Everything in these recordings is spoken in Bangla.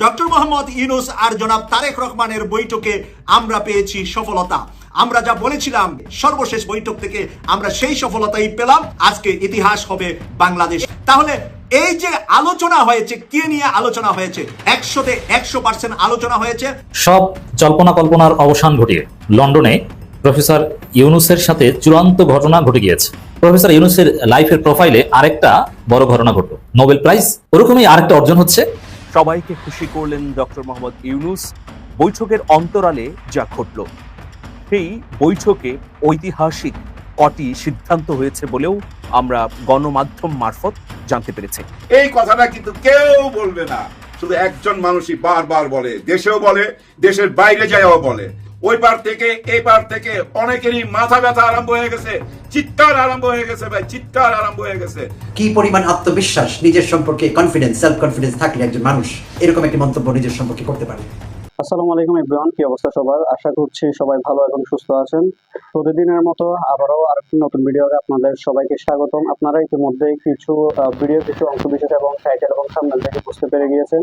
ডক্টর মোহাম্মদ ইউনুস আর জনাব তারেক রহমানের বৈঠকে আমরা পেয়েছি সফলতা। আমরা যা বলেছিলাম, সর্বশেষ বৈঠক থেকে আমরা সেই সফলতাই পেলাম। আজকে ইতিহাস হবে বাংলাদেশ। তাহলে এই যে আলোচনা হয়েছে, কি নিয়ে আলোচনা হয়েছে? একশোতে একশো পার্সেন্ট আলোচনা হয়েছে। সব জল্পনা কল্পনার অবসান ঘটিয়ে লন্ডনে প্রফেসর ইউনুসের সাথে চূড়ান্ত ঘটনা ঘটে গিয়েছে। প্রফেসর ইউনুসের লাইফের প্রোফাইলে আরেকটা বড় ঘটনা ঘটলো। নোবেল প্রাইজ, ওরকমই আরেকটা অর্জন হচ্ছে। সবাইকে খুশি করলেন ডক্টর মোহাম্মদ ইউনুস। বৈঠকের অন্তরালে যা ঘটল, সেই বৈঠকে ঐতিহাসিক কটি সিদ্ধান্ত হয়েছে বলেও আমরা গণমাধ্যম মারফত জানতে পেরেছি। এই কথাটা কিন্তু কেউ বলবে না। শুধু একজন মানুষই বারবার বলে, দেশেও বলে, দেশের বাইরে যায়ও বলে। ওই পার থেকে এই পার থেকে অনেকেরই মাথা ব্যথা আরম্ভ হয়ে গেছে চিৎকার আরম্ভ হয়ে গেছে ভাই চিৎকার আরম্ভ হয়ে গেছে। কি পরিমাণ আত্মবিশ্বাস নিজের সম্পর্কে কনফিডেন্স সেলফ কনফিডেন্স থাকলে একজন মানুষ এরকম একটি মন্তব্য নিজের সম্পর্কে করতে পারে? আসসালামু আলাইকুম ইব্রাহিম কি অবস্থা সবার? আশা করছি সবাই ভালো এবং সুস্থ আছেন। প্রতিদিনের মতো আবারও আরেকটি নতুন ভিডিওতে আপনাদের সবাইকে স্বাগতম। আপনারা ইতিমধ্যে কিছু ভিডিও কিছু অংশ বিশেষ এবং টাইটেল এবং সামনে থেকে বুঝতে পেরে গিয়েছেন।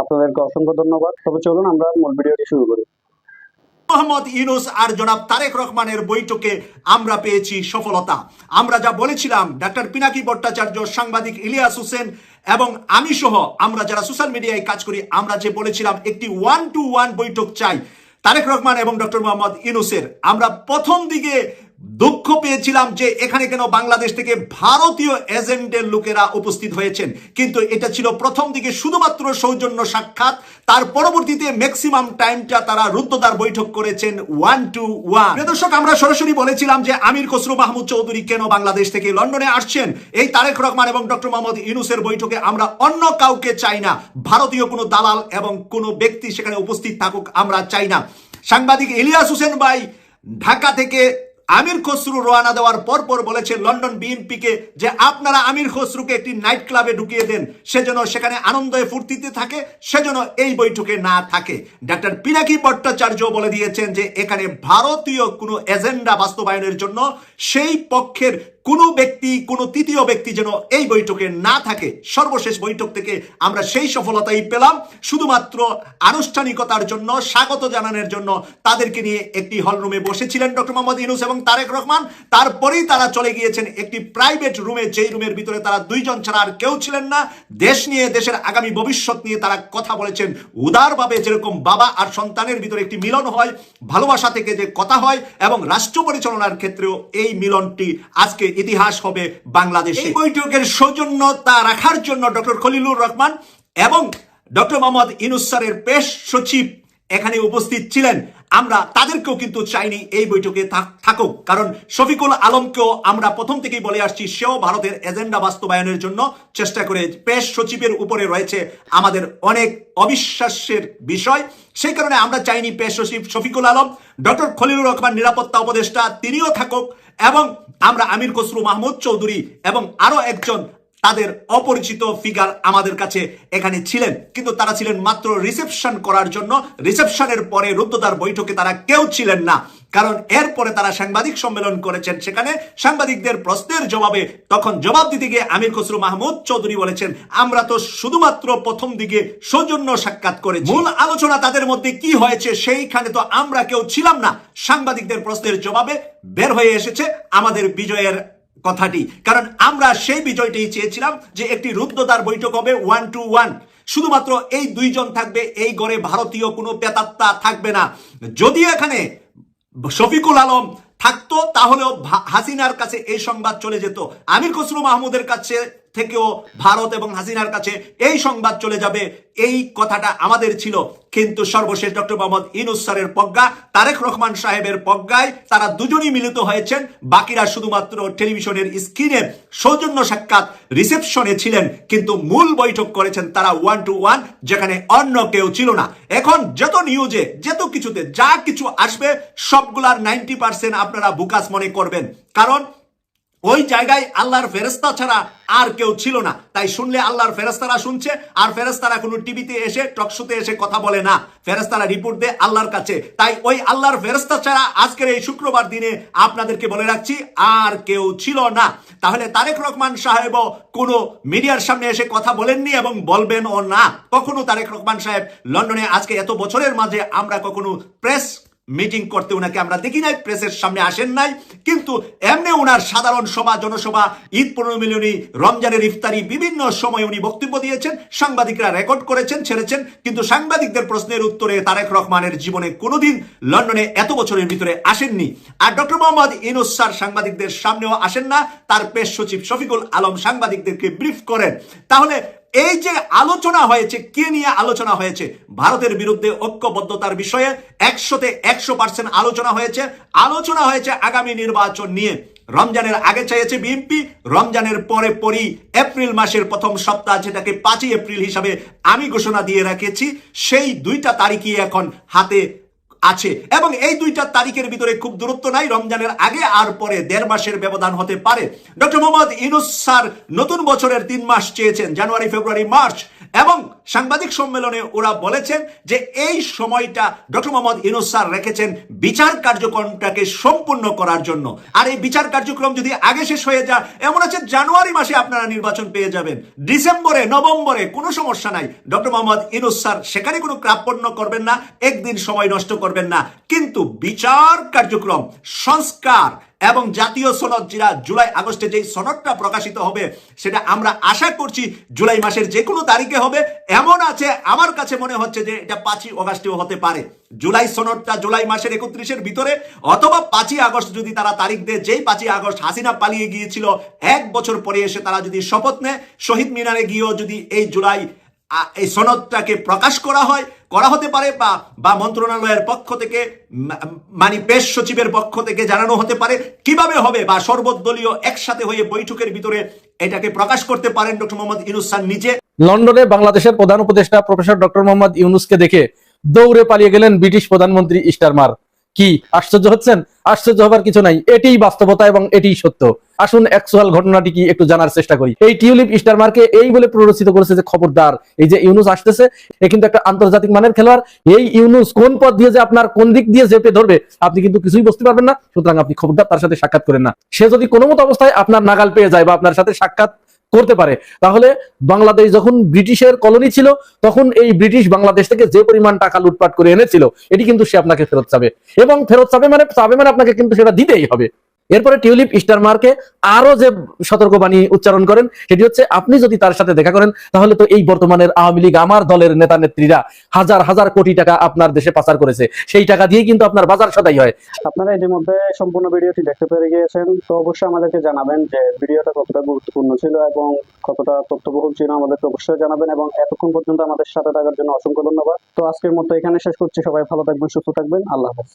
আপনাদেরকে অসংখ্য ধন্যবাদ। তবে চলুন আমরা মূল ভিডিওটি শুরু করি। মোহাম্মদ ইউনুস আর জনাব তারেক রহমানের বৈঠকে আমরা পেয়েছি সফলতা। আমরা যা বলেছিলাম, ডাক্তার পিনাকি ভট্টাচার্য, সাংবাদিক ইলিয়াস হোসেন এবং আমি সহ আমরা যারা সোশ্যাল মিডিয়ায় কাজ করি, আমরা যে বলেছিলাম, একটি ওয়ান টু ওয়ান বৈঠক চাই। তারেক রহমান এবং ডক্টর মোহাম্মদ ইউনুসের। আমরা প্রথম দিকে দুঃখ পেয়েছিলাম যে এখানে কেন বাংলাদেশ থেকে ভারতীয় এজেন্টের লোকেরা উপস্থিত হয়েছেন। কিন্তু এটা ছিল প্রথম দিকে শুধুমাত্র সৌজন্য সাক্ষাৎ। তার পরবর্তীতে ম্যাক্সিমাম টাইমটা তারা রুদ্ধদ্বার বৈঠক করেছেন ওয়ান টু ওয়ান দর্শক, আমরা সরাসরি বলেছিলাম যে আমির খসরু মাহমুদ চৌধুরী কেন বাংলাদেশ থেকে লন্ডনে আসছেন? এই তারেক রহমান এবং ডক্টর মোহাম্মদ ইউনুসের বৈঠকে আমরা অন্য কাউকে চাই না। ভারতীয় কোনো দালাল এবং কোনো ব্যক্তি সেখানে উপস্থিত থাকুক আমরা চাই না। সাংবাদিক ইলিয়াস হোসেন ভাই, ঢাকা থেকে আমির খসরু রোয়ানা দেওয়ার পর পর বলেছে লন্ডন বিএনপিকে যে আপনারা আমির খসরুকে একটি নাইট ক্লাবে ঢুকিয়ে দেন, সেজন্য সেখানে আনন্দে ফুর্তিতে থাকে, সেজন্য এই বৈঠকে না থাকে। ডাক্তার পিনাকি ভট্টাচার্য বলে দিয়েছেন যে এখানে ভারতীয় কোনো এজেন্ডা বাস্তবায়নের জন্য সেই পক্ষের কোনো ব্যক্তি, কোনো তৃতীয় ব্যক্তি যেন এই বৈঠকে না থাকে, সর্বশেষ বৈঠক থেকে আমরা সেই সফলতাই পেলাম। শুধুমাত্র আনুষ্ঠানিকতার জন্য, স্বাগত জানানোর জন্য তাদেরকে নিয়ে একটি হলরুমে বসেছিলেন ডক্টর মোহাম্মদ ইউনুস এবং তারেক রহমান। তারপরেই তারা চলে গিয়েছেন একটি প্রাইভেট রুমে, যেই রুমের ভিতরে তারা দুইজন ছাড়া আর কেউ ছিলেন না। দেশ নিয়ে, দেশের আগামী ভবিষ্যৎ নিয়ে তারা কথা বলেছেন। উদারভাবে যেরকম বাবা আর সন্তানের ভিতরে একটি মিলন হয়, ভালোবাসা থেকে যে কথা হয় এবং রাষ্ট্র পরিচালনার ক্ষেত্রেও এই মিলনটি আজকে ইতিহাস হবে বাংলাদেশে। বৈঠকের বৈঠকের সৌজন্যতা রাখার জন্য ডক্টর খলিলুর রহমান এবং ডক্টর মোহাম্মদ ইনুস স্যারের পেশ সচিব এখানে উপস্থিত ছিলেন। আমরা তাদেরকেও কিন্তু চাইনি এই বৈঠকে থাকুক। কারণ শফিকুল আলমকেও আমরা প্রথম থেকেই বলে আসছি, সেও ভারতের এজেন্ডা বাস্তবায়নের জন্য চেষ্টা করে পেশ সচিবের উপরে রয়েছে আমাদের অনেক অবিশ্বাসের বিষয়। সেই কারণে আমরা চাইনি পেশ সচিব শফিকুল আলম, ডক্টর খলিলুর রহমান নিরাপত্তা উপদেষ্টা তিনিও থাকুক, এবং আমরা আমির খসরু মাহমুদ চৌধুরী এবং আরও একজন তাদের অপরিচিত ফিগার আমাদের কাছে এখানে ছিলেন। কিন্তু তারা ছিলেন মাত্র রিসেপশন করার জন্য। রিসেপশনের পরে রুদ্ধদ্বার বৈঠকে তারা কেউ ছিলেন না। কারণ এরপরে তারা সাংবাদিক সম্মেলন করেছেন। সেখানে সাংবাদিকদের প্রশ্নের জবাবে তখন জবাব দিতে গিয়ে আমির খসরু মাহমুদ চৌধুরী বলেছেন, আমরা তো শুধুমাত্র প্রথম দিকে সৌজন্য সাক্ষাৎ করে মূল আলোচনা তাদের মধ্যে কি হয়েছে সেইখানে তো আমরা কেউ ছিলাম না। সাংবাদিকদের প্রশ্নের জবাবে বের হয়ে এসেছে আমাদের বিজয়ের কথাটি। কারণ আমরা সেই বিজয়টি চেয়েছিলাম যে একটি রুদ্ধদ্বার বৈঠক হবে ওয়ান টু ওয়ান শুধুমাত্র এই দুইজন থাকবে, এই গড়ে ভারতীয় কোনো পেতাত্তা থাকবে না। যদি এখানে শফিকুল আলম থাকতো, তাহলেও হাসিনার কাছে এই সংবাদ চলে যেত। আমির খসরু মাহমুদের কাছে থেকেও ভারত এবং হাসিনার কাছে এই সংবাদ চলে যাবে। এই কথাটা আমাদের ছিল। কিন্তু সর্বশেষ ডক্টর মোহাম্মদ ইনুস স্যারের প্রজ্ঞা তারেক রহমান সাহেবের প্রজ্ঞায় তারা দুজনই মিলিত হয়েছেন। বাকিরা শুধুমাত্র টেলিভিশনের স্ক্রিনে সৌজন্য সাক্ষাৎ রিসেপশনে ছিলেন। কিন্তু মূল বৈঠক করেছেন তারা ওয়ান টু ওয়ান যেখানে অন্য কেউ ছিল না। এখন যত নিউজে, যত কিছুতে যা কিছু আসবে, সবগুলার নাইনটি পার্সেন্ট আপনারা বুকাস মনে করবেন। কারণ ওই জায়গায় আল্লাহর ফেরেস্তা ছাড়া আর কেউ ছিল না। তাই শুনলে আল্লাহর ফেরেস্তারা শুনছে, আর ফেরেস্তারা কোনো টিভিতে এসে, টকশোতে এসে কথা বলে না। ফেরেস্তারা রিপোর্ট দেয় আল্লাহর কাছে। তাই ওই আল্লাহর ফেরেস্তা ছাড়া আজকের এই শুক্রবার দিনে আপনাদেরকে বলে রাখছি, আর কেউ ছিল না। তাহলে তারেক রহমান সাহেবও কোনো মিডিয়ার সামনে এসে কথা বলেননি এবং বলবেনও না। কখনো তারেক রহমান সাহেব লন্ডনে আজকে এত বছরের মাঝে আমরা কখনো প্রেস মিটিং করতে ওনাকে আমরা দেখি নাই প্রেসের সামনে আসেন নাই, কিন্তু এমনি ওনার সাধারণ সভা, জনসভা, ঈদ পনেরো মিলনী, রমজানের ইফতারি, বিভিন্ন সময় উনি বক্তব্য দিয়েছেন, সাংবাদিকরা রেকর্ড করেছেন, ছেড়েছেন, কিন্তু সাংবাদিকদের প্রশ্নের উত্তরে তারেক রহমানের জীবনে কোনোদিন লন্ডনে এত বছরের ভিতরে আসেননি। আর ডক্টর মোহাম্মদ ইনুস স্যার সাংবাদিকদের সামনেও আসেন না, তার পেশ সচিব শফিকুল আলম সাংবাদিকদেরকে ব্রিফ করেন। তাহলে এই যে আলোচনা হয়েছে, কে নিয়ে আলোচনা হয়েছে? ভারতের বিরুদ্ধে ঐক্যবদ্ধতার বিষয়ে একশোতে একশো পার্সেন্ট আলোচনা হয়েছে। আলোচনা হয়েছে আগামী নির্বাচন নিয়ে। রমজানের আগে চাইছে বিএনপি, রমজানের পরে পরই এপ্রিল মাসের প্রথম সপ্তাহ যেটাকে পাঁচই এপ্রিল হিসাবে আমি ঘোষণা দিয়ে রেখেছি। সেই দুইটা তারিখই এখন হাতে আছে। এবং এই দুইটা তারিখের ভিতরে খুব দূরত্ব নাই। রমজানের আগে আর পরে দেড় মাসের ব্যবধান হতে পারে। ডক্টর মোহাম্মদ ইনুস স্যার নতুন বছরের তিন মাস চেয়েছেন। January, February, March. এবং সাংবাদিক সম্মেলনে ওরা বলেছেন যে এই সময়টা ডক্টর মোহাম্মদ ইনুস স্যার রেখেছেন বিচার কার্যক্রমটাকে সম্পূর্ণ করার জন্য। আর এই বিচার কার্যক্রম যদি আগে শেষ হয়ে যায়, এমন আছে জানুয়ারি মাসে আপনারা নির্বাচন পেয়ে যাবেন। ডিসেম্বরে, নভেম্বরে কোনো সমস্যা নাই। ডক্টর মোহাম্মদ ইনুস স্যার সেখানে কোনো ক্রাপণ্য করবেন না, একদিন সময় নষ্ট করবেন না। কিন্তু বিচার কার্যক্রম, সংস্কার এবং জাতীয় সনদ যেটা জুলাই আগস্টে যে সনদটা প্রকাশিত হবে, সেটা আমরা আশা করছি জুলাই মাসের যে কোনো তারিখে হবে। এমন আছে, আমার কাছে মনে হচ্ছে যে এটা পাঁচই অগাস্টেও হতে পারে। জুলাই সনদটা জুলাই মাসের একত্রিশের ভিতরে, অথবা পাঁচই আগস্ট যদি তারা তারিখ দেয়, যেই পাঁচই আগস্ট হাসিনা পালিয়ে গিয়েছিল, এক বছর পরে এসে তারা যদি শপথ নেয়, শহীদ মিনারে গিয়েও যদি এই জুলাই এই সনদটাকে প্রকাশ করা হয়, করা হতে পারে বা বা মন্ত্রণালয়ের পক্ষ থেকে মানে পেশ সচিবের পক্ষ থেকে জানানো হতে পারে। কীভাবে হবে বা সর্বদলীয় একসাথে হয়ে বৈঠকের ভিতরে এটাকে প্রকাশ করতে পারেন ডক্টর মোহাম্মদ ইনুস খান নিজে? লন্ডনে বাংলাদেশের প্রধান উপদেষ্টা প্রফেসর ডক্টর মোহাম্মদ ইউনুসকে দেখে দৌড়ে পালিয়ে গেলেন ব্রিটিশ প্রধানমন্ত্রী ইস্টারমার। কি? আশ্চর্য হচ্ছেন? আশ্চর্য হবার কিছু নাই। এটিই বাস্তবতা এবং এটিই সত্য। আসুন অ্যাকচুয়াল ঘটনাটি কি একটু জানার চেষ্টা করি। এই টিউলিপ স্টারমারকে এই বলে প্ররোচিত করেছে যে খবরদার, এই যে ইউনুস আসতেছে, এ কিন্তু একটা আন্তর্জাতিক মানের খেলোয়াড়। এই ইউনুস কোন পথ দিয়ে যে আপনার কোন দিক দিয়ে চেপে ধরবে, আপনি কিন্তু কিছুই বুঝতে পারবেন না। সুতরাং আপনি খবরদার, তার সাথে সাক্ষাৎ করেন না। সে যদি কোনো মতো অবস্থায় আপনার নাগাল পেয়ে যায় বা আপনার সাথে সাক্ষাৎ করতে পারে। তাহলে বাংলাদেশ যখন ব্রিটিশের কলোনি ছিল, তখন এই ব্রিটিশ বাংলাদেশ থেকে যে পরিমাণ টাকা লুটপাট করে এনেছিল, এটি কিন্তু সে আপনাকে ফেরত চাবে। এবং ফেরত চাবে মানে চাবে মানে আপনাকে কিন্তু সেটা দিতেই হবে। এরপরে টিউলিপ স্টারমার্কে আরও যে সতর্কবাণী উচ্চারণ করেন, সেটি হচ্ছে, আপনি যদি তার সাথে দেখা করেন, তাহলে তো এই বর্তমানের আওয়ামী লীগ আমার দলের নেতা নেত্রীরা হাজার হাজার কোটি টাকা আপনার দেশে পাচার করেছে। সেই টাকা দিয়েই কিন্তু আপনার বাজার সদাই হয়। আপনারা ইতিমধ্যে সম্পূর্ণ ভিডিওটি দেখতে পেরে গিয়েছেন। তো অবশ্যই আমাদেরকে জানাবেন যে ভিডিওটা কতটা গুরুত্বপূর্ণ ছিল এবং কতটা তথ্যবহুল ছিল আমাদেরকে অবশ্যই জানাবেন এবং এতক্ষণ পর্যন্ত আমাদের সাথে থাকার জন্য অসংখ্য ধন্যবাদ। তো আজকের মতো এখানে শেষ করছি। সবাই ভালো থাকবেন, সুস্থ থাকবেন। আল্লাহ হাফেজ।